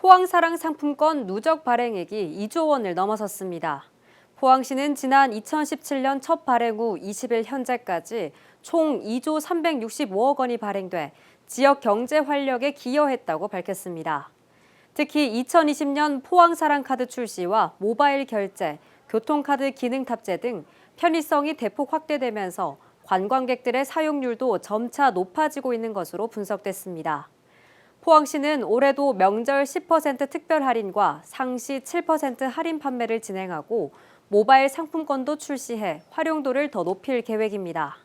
포항사랑 상품권 누적 발행액이 2조 원을 넘어섰습니다. 포항시는 지난 2017년 첫 발행 후 20일 현재까지 총 2조 365억 원이 발행돼 지역 경제 활력에 기여했다고 밝혔습니다. 특히 2020년 포항사랑 카드 출시와 모바일 결제, 교통카드 기능 탑재 등 편의성이 대폭 확대되면서 관광객들의 사용률도 점차 높아지고 있는 것으로 분석됐습니다. 포항시는 올해도 명절 10% 특별 할인과 상시 7% 할인 판매를 진행하고 모바일 상품권도 출시해 활용도를 더 높일 계획입니다.